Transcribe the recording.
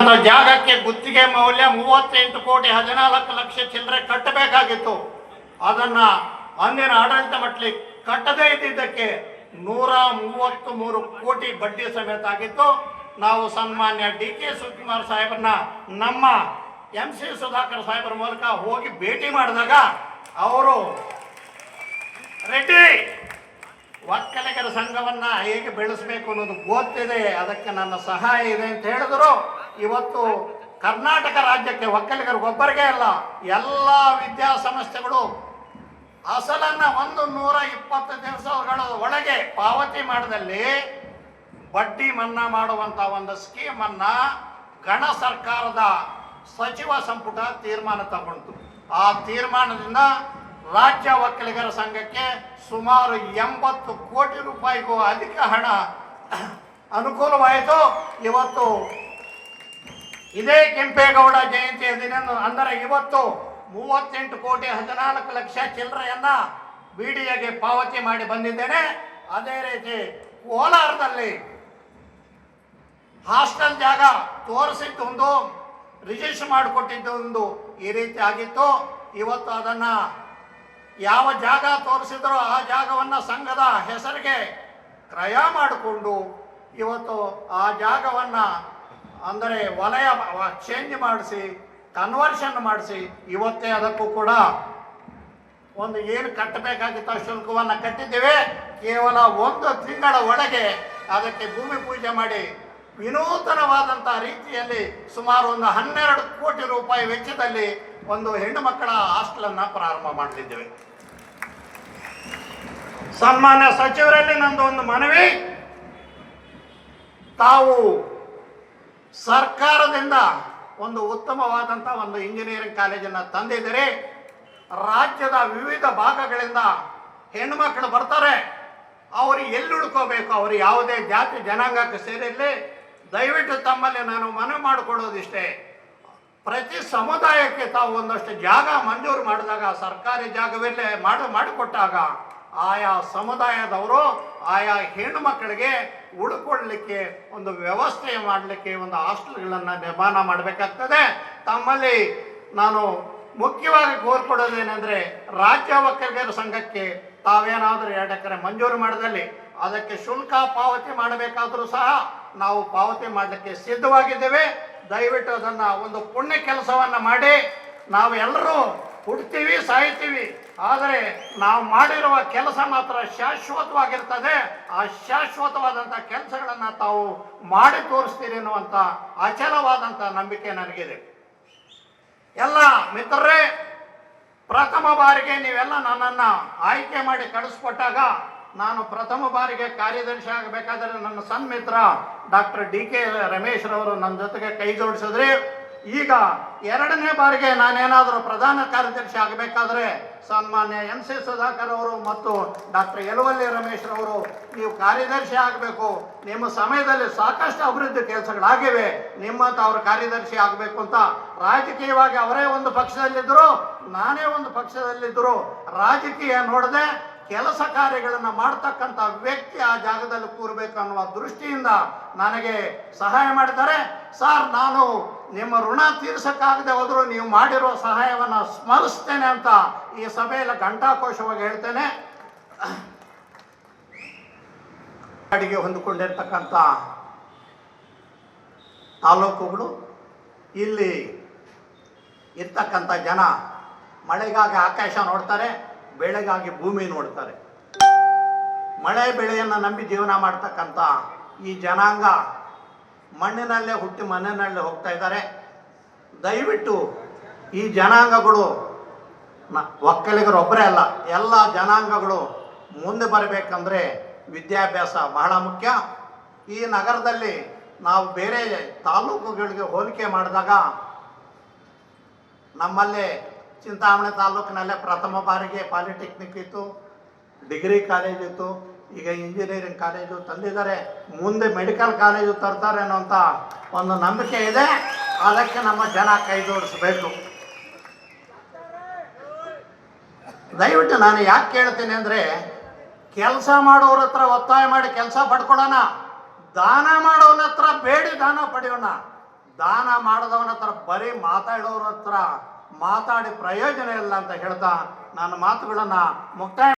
ಜಾಗಕ್ಕೆ ಗುತ್ತಿಗೆ ಮೌಲ್ಯ ಮೂವತ್ತೆಂಟು ಕೋಟಿ ಹದಿನಾಲ್ಕು ಲಕ್ಷ ಚಿಲ್ಲರೆ ಕಟ್ಟಬೇಕಾಗಿತ್ತು. ಅದನ್ನ ಅಂದಿನ ಆಡಳಿತ ಮಟ್ಲಿ ಕಟ್ಟದೇ ಇದ್ದಿದ್ದಕ್ಕೆ ನೂರ ಮೂವತ್ತು ಮೂರು ಕೋಟಿ ಬಡ್ಡಿ ಸಮೇತ ಆಗಿತ್ತು. ನಾವು ಸನ್ಮಾನ್ಯ ಡಿ ಕೆ ಶಿವಕುಮಾರ್ ಸಾಹೇಬರನ್ನ, ನಮ್ಮ ಎಂ ಸಿ ಸುಧಾಕರ್ ಸಾಹೇಬರ ಮೂಲಕ ಹೋಗಿ ಭೇಟಿ ಮಾಡಿದಾಗ ಅವರು, ರೆಡ್ಡಿ, ಒಕ್ಕಲಿಗರ ಸಂಘವನ್ನ ಹೇಗೆ ಬೆಳೆಸಬೇಕು ಅನ್ನೋದು ಗೊತ್ತಿದೆ, ಅದಕ್ಕೆ ನನ್ನ ಸಹಾಯ ಇದೆ ಅಂತ ಹೇಳಿದ್ರು. ಇವತ್ತು ಕರ್ನಾಟಕ ರಾಜ್ಯಕ್ಕೆ ಒಕ್ಕಲಿಗರಿಗೊಬ್ಬರಿಗೆ ಅಲ್ಲ, ಎಲ್ಲ ವಿದ್ಯಾಸಂಸ್ಥೆಗಳು ಅಸಲನ್ನ ಒಂದು ನೂರ ಇಪ್ಪತ್ತು ದಿವಸಗಳ ಒಳಗೆ ಪಾವತಿ ಮಾಡದಲ್ಲಿ ಬಡ್ಡಿ ಮನ್ನಾ ಮಾಡುವಂತ ಒಂದು ಸ್ಕೀಮ್ ಅನ್ನ ಗಣ ಸರ್ಕಾರದ ಸಚಿವ ಸಂಪುಟ ತೀರ್ಮಾನ ತಗೊಂಡು ಆ ತೀರ್ಮಾನದಿಂದ ರಾಜ್ಯ ಒಕ್ಕಲಿಗರ ಸಂಘಕ್ಕೆ ಸುಮಾರು ಎಂಬತ್ತು ಕೋಟಿ ರೂಪಾಯಿಗೂ ಅಧಿಕ ಹಣ ಅನುಕೂಲವಾಯಿತು. ಇವತ್ತು ಇದೇ ಕೆಂಪೇಗೌಡ ಜಯಂತಿಯ ದಿನ ಅಂದರೆ ಇವತ್ತು ಮೂವತ್ತೆಂಟು ಕೋಟಿ ಹದಿನಾಲ್ಕು ಲಕ್ಷ ಚಿಲ್ಲರೆಯನ್ನ ಬಿಡಿಎಗೆ ಪಾವತಿ ಮಾಡಿ ಬಂದಿದ್ದೇನೆ. ಅದೇ ರೀತಿ ಕೋಲಾರದಲ್ಲಿ ಹಾಸ್ಟೆಲ್ ಜಾಗ ತೋರಿಸಿದ್ದೊಂದು ರಿಜಿಸ್ಟರ್ ಮಾಡಿಕೊಟ್ಟಿದ್ದೊಂದು ಈ ರೀತಿ ಆಗಿತ್ತು. ಇವತ್ತು ಅದನ್ನ ಯಾವ ಜಾಗ ತೋರಿಸಿದ್ರೋ ಆ ಜಾಗವನ್ನ ಸಂಘದ ಹೆಸರಿಗೆ ಕ್ರಯ ಮಾಡಿಕೊಂಡು ಇವತ್ತು ಆ ಜಾಗವನ್ನ ಅಂದರೆ ವಲಯ ಚೇಂಜ್ ಮಾಡಿಸಿ ಕನ್ವರ್ಷನ್ ಮಾಡಿಸಿ, ಇವತ್ತೇ ಅದಕ್ಕೂ ಕೂಡ ಒಂದು ಏನು ಕಟ್ಟಬೇಕಾಗಿತ್ತು ಶುಲ್ಕವನ್ನು ಕಟ್ಟಿದ್ದೇವೆ. ಕೇವಲ ಒಂದು ತಿಂಗಳ ಒಳಗೆ ಅದಕ್ಕೆ ಭೂಮಿ ಪೂಜೆ ಮಾಡಿ ವಿನೂತನವಾದಂಥ ರೀತಿಯಲ್ಲಿ ಸುಮಾರು ಒಂದು ಹನ್ನೆರಡು ಕೋಟಿ ರೂಪಾಯಿ ವೆಚ್ಚದಲ್ಲಿ ಒಂದು ಹೆಣ್ಣು ಮಕ್ಕಳ ಹಾಸ್ಟೆಲನ್ನು ಪ್ರಾರಂಭ ಮಾಡಲಿದ್ದೇವೆ ಸನ್ಮಾನ್ಯ ಸಚಿವರಲ್ಲಿ ನಂದು ಒಂದು ಮನವಿ. ತಾವು ಸರ್ಕಾರದಿಂದ ಒಂದು ಉತ್ತಮವಾದಂಥ ಒಂದು ಇಂಜಿನಿಯರಿಂಗ್ ಕಾಲೇಜನ್ನು ತಂದಿದ್ದೀರಿ ರಾಜ್ಯದ ವಿವಿಧ ಭಾಗಗಳಿಂದ ಹೆಣ್ಮಕ್ಳು ಬರ್ತಾರೆ. ಅವರು ಎಲ್ಲಿ ಉಳ್ಕೋಬೇಕು? ಅವರು ಯಾವುದೇ ಜಾತಿ, ಜನಾಂಗಕ್ಕೆ ಸೇರಿರಲಿ. ದಯವಿಟ್ಟು ತಮ್ಮಲ್ಲಿ ನಾನು ಮನವಿ ಮಾಡಿಕೊಳ್ಳೋದಿಷ್ಟೇ. ಪ್ರತಿ ಸಮುದಾಯಕ್ಕೆ ತಾವು ಒಂದಷ್ಟು ಜಾಗ ಮಂಜೂರು ಮಾಡಿದಾಗ, ಸರ್ಕಾರಿ ಜಾಗವಲ್ಲೇ ಮಾಡಿ, ಮಾಡಿಕೊಟ್ಟಾಗ ಆಯಾ ಸಮುದಾಯದವರು, ಆಯಾ ಹೆಣ್ಣು ಮಕ್ಕಳಿಗೆ ಉಳ್ಕೊಳ್ಳಿಕ್ಕೆ, ಒಂದು ವ್ಯವಸ್ಥೆ ಮಾಡಲಿಕ್ಕೆ, ಒಂದು ಹಾಸ್ಟೆಲ್ಗಳನ್ನು ನಿರ್ಮಾಣ ಮಾಡಬೇಕಾಗ್ತದೆ. ತಮ್ಮಲ್ಲಿ ನಾನು ಮುಖ್ಯವಾಗಿ ಕೋರ್ಕೊಡೋದೇನೆಂದರೆ, ರಾಜ್ಯ ಒಕ್ಕಲಿಗರ ಸಂಘಕ್ಕೆ ತಾವೇನಾದರೂ ಎರಡು ಎಕರೆ ಮಂಜೂರು ಮಾಡಿದಲ್ಲಿ, ಅದಕ್ಕೆ ಶುಲ್ಕ ಪಾವತಿ ಮಾಡಬೇಕಾದರೂ ಸಹ ನಾವು ಪಾವತಿ ಮಾಡಲಿಕ್ಕೆ ಸಿದ್ಧವಾಗಿದ್ದೇವೆ. ದಯವಿಟ್ಟು ಅದನ್ನು ಒಂದು ಪುಣ್ಯ ಕೆಲಸವನ್ನು ಮಾಡಿ ನಾವು ಎಲ್ಲರೂ ಹುಡ್ತೀವಿ, ಸಾಯ್ತೀವಿ. ಆದರೆ ನಾವು ಮಾಡಿರುವ ಕೆಲಸ ಮಾತ್ರ ಶಾಶ್ವತವಾಗಿರ್ತದೆ. ಆ ಶಾಶ್ವತವಾದಂಥ ಕೆಲಸಗಳನ್ನು ತಾವು ಮಾಡಿ ತೋರಿಸ್ತೀರಿ ಅನ್ನುವಂಥ ಅಚಲವಾದಂಥ ನಂಬಿಕೆ ನನಗಿದೆ. ಎಲ್ಲ ಮಿತ್ರರೇ, ಪ್ರಥಮ ಬಾರಿಗೆ ನೀವೆಲ್ಲ ನನ್ನನ್ನು ಆಯ್ಕೆ ಮಾಡಿ ಕಳಿಸ್ಕೊಟ್ಟಾಗ ನಾನು ಪ್ರಥಮ ಬಾರಿಗೆ ಕಾರ್ಯದರ್ಶಿ ಆಗಬೇಕಾದರೆ ನನ್ನ ಸನ್ಮಿತ್ರ ಡಾಕ್ಟರ್ ಡಿ ಕೆ ರಮೇಶ್ ರವರು ನನ್ನ ಜೊತೆಗೆ ಕೈ ಜೋಡಿಸಿದ್ರಿ. ಈಗ ಎರಡನೇ ಬಾರಿಗೆ ನಾನೇನಾದರೂ ಪ್ರಧಾನ ಕಾರ್ಯದರ್ಶಿ ಆಗಬೇಕಾದ್ರೆ ಸನ್ಮಾನ್ಯ ಎಂ ಸಿ ಸುಧಾಕರ್ ಅವರು ಮತ್ತು ಡಾಕ್ಟರ್ ಯಲುವಲ್ಲಿ ರಮೇಶ್ ಅವರು ನೀವು ಕಾರ್ಯದರ್ಶಿ ಆಗಬೇಕು. ನಿಮ್ಮ ಸಮಯದಲ್ಲಿ ಸಾಕಷ್ಟು ಅಭಿವೃದ್ಧಿ ಕೆಲಸಗಳಾಗಿವೆ. ನಿಮ್ಮಂತ ಅವರು ಕಾರ್ಯದರ್ಶಿ ಆಗಬೇಕು ಅಂತ ರಾಜಕೀಯವಾಗಿ ಅವರೇ ಒಂದು ಪಕ್ಷದಲ್ಲಿದ್ದರು, ನಾನೇ ಒಂದು ಪಕ್ಷದಲ್ಲಿದ್ದರು. ರಾಜಕೀಯ ನೋಡದೆ ಕೆಲಸ ಕಾರ್ಯಗಳನ್ನು ಮಾಡ್ತಕ್ಕಂಥ ವ್ಯಕ್ತಿ ಆ ಜಾಗದಲ್ಲಿ ಕೂರಬೇಕು ಅನ್ನುವ ದೃಷ್ಟಿಯಿಂದ ನನಗೆ ಸಹಾಯ ಮಾಡಿದ್ದಾರೆ. ಸರ್, ನಾನು ನಿಮ್ಮ ಋಣ ತೀರ್ಸಕ್ಕಾಗದೆ ಹೋದರೂ ನೀವು ಮಾಡಿರೋ ಸಹಾಯವನ್ನು ಸ್ಮರಿಸ್ತೇನೆ ಅಂತ ಈ ಸಭೆಯಲ್ಲಿ ಘಂಟಾಕೋಶವಾಗಿ ಹೇಳ್ತೇನೆ. ಅಡಿಗೆ ಹೊಂದಿಕೊಂಡಿರ್ತಕ್ಕಂಥ ತಾಲೂಕುಗಳು, ಇಲ್ಲಿ ಇರ್ತಕ್ಕಂಥ ಜನ ಮಳೆಗಾಗಿ ಆಕಾಶ ನೋಡ್ತಾರೆ, ಬೆಳೆಗಾಗಿ ಭೂಮಿ ನೋಡ್ತಾರೆ. ಮಳೆ ಬೆಳೆಯನ್ನು ನಂಬಿ ಜೀವನ ಮಾಡ್ತಕ್ಕಂಥ ಈ ಜನಾಂಗ ಮಣ್ಣಿನಲ್ಲೇ ಹುಟ್ಟಿ ಮಣ್ಣಿನಲ್ಲೇ ಹೋಗ್ತಾ ಇದ್ದಾರೆ. ದಯವಿಟ್ಟು ಈ ಜನಾಂಗಗಳು ನ ಒಕ್ಕಲಿಗರು ಒಬ್ಬರೇ ಅಲ್ಲ, ಎಲ್ಲ ಜನಾಂಗಗಳು ಮುಂದೆ ಬರಬೇಕಂದ್ರೆ ವಿದ್ಯಾಭ್ಯಾಸ ಬಹಳ ಮುಖ್ಯ. ಈ ನಗರದಲ್ಲಿ ನಾವು ಬೇರೆ ತಾಲೂಕುಗಳಿಗೆ ಹೋಲಿಕೆ ಮಾಡಿದಾಗ ನಮ್ಮಲ್ಲಿ ಚಿಂತಾಮಣಿ ತಾಲೂಕಿನಲ್ಲೇ ಪ್ರಥಮ ಬಾರಿಗೆ ಪಾಲಿಟೆಕ್ನಿಕ್ ಇತ್ತು, ಡಿಗ್ರಿ ಕಾಲೇಜ್ ಇತ್ತು ಈಗ ಇಂಜಿನಿಯರಿಂಗ್ ಕಾಲೇಜು ತಂದಿದ್ದಾರೆ. ಮುಂದೆ ಮೆಡಿಕಲ್ ಕಾಲೇಜು ತರ್ತಾರೆ ಅನ್ನೋಂಥ ಒಂದು ನಂಬಿಕೆ ಇದೆ. ಅದಕ್ಕೆ ನಮ್ಮ ಜನ ಕೈ ಜೋಡಿಸ್ಬೇಕು. ದಯವಿಟ್ಟು ನಾನು ಯಾಕೆ ಕೇಳ್ತೀನಿ ಅಂದರೆ, ಕೆಲಸ ಮಾಡೋರ ಹತ್ರ ಒತ್ತಾಯ ಮಾಡಿ ಕೆಲಸ ಪಡ್ಕೊಡೋಣ ದಾನ ಮಾಡೋನ ಹತ್ರ ಬೇಡಿ ದಾನ ಪಡೆಯೋಣ. ದಾನ ಮಾಡಿದವನ ಹತ್ರ ಬರೀ ಮಾತಾಡೋರ ಹತ್ರ ಮಾತಾಡಿ ಪ್ರಯೋಜನ ಇಲ್ಲ ಅಂತ ಹೇಳ್ತಾ ನನ್ನ ಮಾತುಗಳನ್ನು ಮುಕ್ತಾಯ